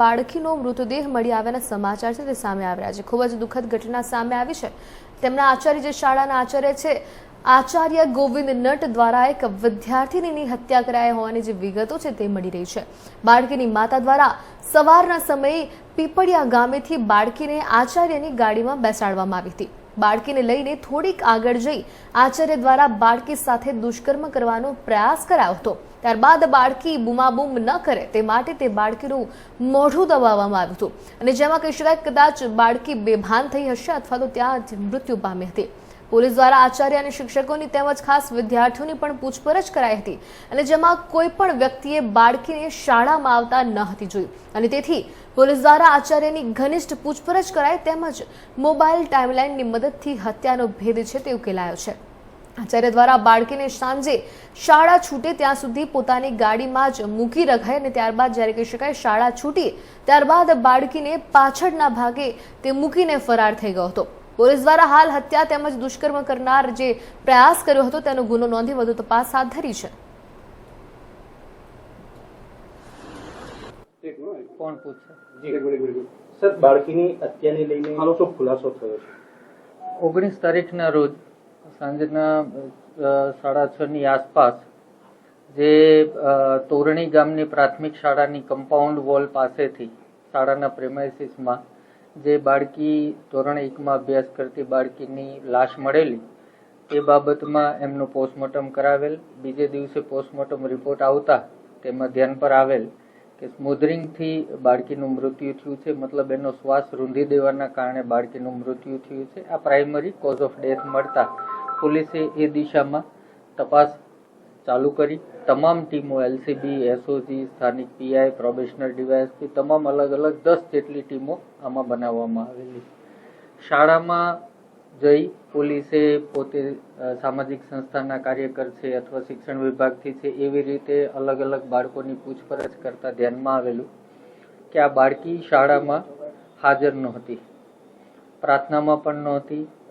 બાળકીનો મૃતદેહ મળી આવ્યાના સમાચાર છે તે સામે આવ્યા છે. ખૂબ જ દુઃખદ ઘટના સામે આવી છે. તેમના આચાર્ય જે શાળાના આચાર્ય છે, આચાર્ય ગોવિંદ નટ દ્વારા એક વિદ્યાર્થીનીની હત્યા કરાઈ હોવાની જે વિગતો છે તે મળી રહી છે. બાળકીની માતા દ્વારા સવારના સમયે પીપળિયા ગામેથી બાળકીને આચાર્યની ગાડીમાં બેસાડવામાં આવી હતી. બાળકીને લઈને થોડીક આગળ જઈ આચાર્ય દ્વારા બાળકી સાથે દુષ્કર્મ કરવાનો પ્રયાસ કરાયો હતો. ત્યારબાદ બાળકી બૂમાબૂમ ન કરે તે માટે તે બાળકીનું મોઢું દબાવવામાં આવ્યું હતું. અને જેમાં કહી શકાય કદાચ બાળકી બેભાન થઈ હશે અથવા તો ત્યાં જ મૃત્યુ પામી હતી. પોલીસ દ્વારા આચાર્ય અને શિક્ષકોની તેમજ ખાસ વિદ્યાર્થીઓની પણ પૂછપરછ કરાઈ હતી. અને જેમાં કોઈ પણ વ્યક્તિએ બાળકીને શાળામાં આવતા ન હતી જોઈ અને તેથી પોલીસ દ્વારા આચાર્યની ઘનિષ્ઠ પૂછપરછ કરાઈ તેમજ મોબાઈલ ટાઈમલાઈનની મદદથી હત્યાનો ભેદ છે તે ઉકેલાયો છે. આચાર્ય દ્વારા બાળકીને સાંજે શાળા છૂટે ત્યાં સુધી પોતાની ગાડીમાં જ મૂકી રખાય અને ત્યારબાદ જ્યારે કહી શકાય શાળા છૂટી ત્યારબાદ બાળકીને પાછળના ભાગે તે મૂકીને ફરાર થઈ ગયો હતો. પોલીસ દ્વારા હાલ હત્યા તેમજ દુષ્કર્મ કરનાર જે પ્રયાસ કર્યો હતો તેનો ગુનો નોંધી વધુ તપાસ હાથ ધરી છે. કોણ પૂછે? જી, એક મિનિટ, એક મિનિટ. સર બાળકીની હત્યાને લઈને ખુલાસો થયો છે? ઓગણીસ તારીખના રોજ સાંજના સાડા છ ની આસપાસ જે તોરણી ગામની પ્રાથમિક શાળાની કમ્પાઉન્ડ વોલ પાસેથી શાળાના પ્રેમાઇસીસમાં જે બાળકી ધોરણ એકમાં અભ્યાસ કરતી બાળકીની લાશ મળેલી તે બાબતમાં એમનું પોસ્ટમોર્ટમ કરાવેલ. બીજે દિવસે પોસ્ટમોર્ટમ રિપોર્ટ આવતા તેમાં ધ્યાન પર આવેલ કે સ્મોધરિંગથી બાળકીનું મૃત્યુ થયું છે. મતલબ એનો શ્વાસ રૂંધી દેવાના કારણે બાળકીનું મૃત્યુ થયું છે. આ પ્રાઇમરી કોઝ ઓફ ડેથ મળતા પોલીસે એ દિશામાં તપાસ ચાલુ કરી. તમામ ટીમો એલસીબી એસઓજી સ્થાનિક પીઆઈ પ્રોબેશનર ડીવાયએસપી તમામ અલગ અલગ દસ જેટલી ટીમો આમાં બનાવવામાં આવેલી. શાળામાં જઈ પોલીસે પોતે સામાજિક સંસ્થાના કાર્યકર છે અથવા શિક્ષણ વિભાગથી છે એવી રીતે અલગ અલગ બાળકોની પૂછપરછ કરતા ધ્યાનમાં આવેલું કે આ બાળકી શાળામાં હાજર નહોતી. પ્રાર્થનામાં પણ નહોતી.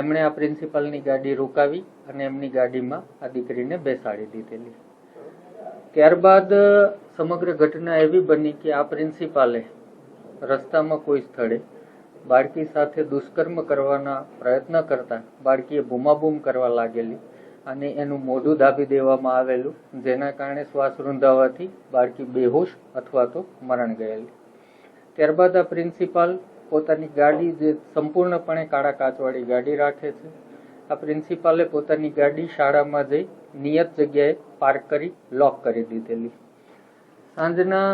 એમણે આ પ્રિન્સિપાલની ગાડી રોકાવી અને એમની ગાડીમાં આ દીકરીને બેસાડી દીધેલી. ત્યારબાદ સમગ્ર ઘટના એવી બની કે આ પ્રિન્સિપાલે રસ્તામાં કોઈ સ્થળે બાળકી સાથે દુષ્કર્મ કરવાના પ્રયત્ન કરતા બાળકીએ બૂમાબૂમ કરવા લાગેલી અને એનું મોઢું દાબી દેવામાં આવેલું, જેના કારણે શ્વાસ રૂંધાવાથી બાળકી બેહોશ અથવા તો મરણ ગયેલી. ત્યારબાદ આ પ્રિન્સિપાલ પોતાની ગાડી જે સંપૂર્ણપણે કાળા કાચવાળી ગાડી રાખે છે. આ પ્રિન્સિપાલે પોતાની ગાડી શાળામાં જઈ નિયત જગ્યાએ પાર્ક કરી, લોક કરી દીધેલી. સાંજના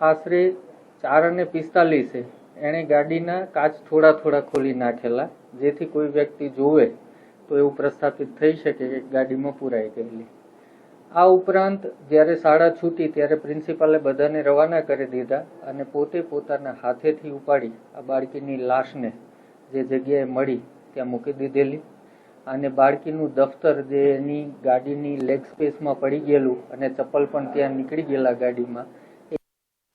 આશરે ચાર અને પિસ્તાલીસે એણે ગાડીના કાચ થોડા થોડા ખોલી નાખેલા, જેથી કોઈ વ્યક્તિ જોવે તો એવું પ્રસ્થાપિત થઈ શકે કે ગાડીમાં પુરાઈ ગયેલી. આ ઉપરાંત જ્યારે શાળા છૂટી ત્યારે પ્રિન્સિપાલે બધાને રવાના કરી દીધા અને પોતે પોતાના હાથેથી ઉપાડી આ બાળકીની લાશને જે જગ્યાએ મળી ત્યાં મૂકી દીધેલી. અને બાળકીનું દફતર જે એની ગાડીની લેગ સ્પેસમાં પડી ગયેલું અને ચપ્પલ પણ ત્યાં નીકળી ગયેલા ગાડીમાં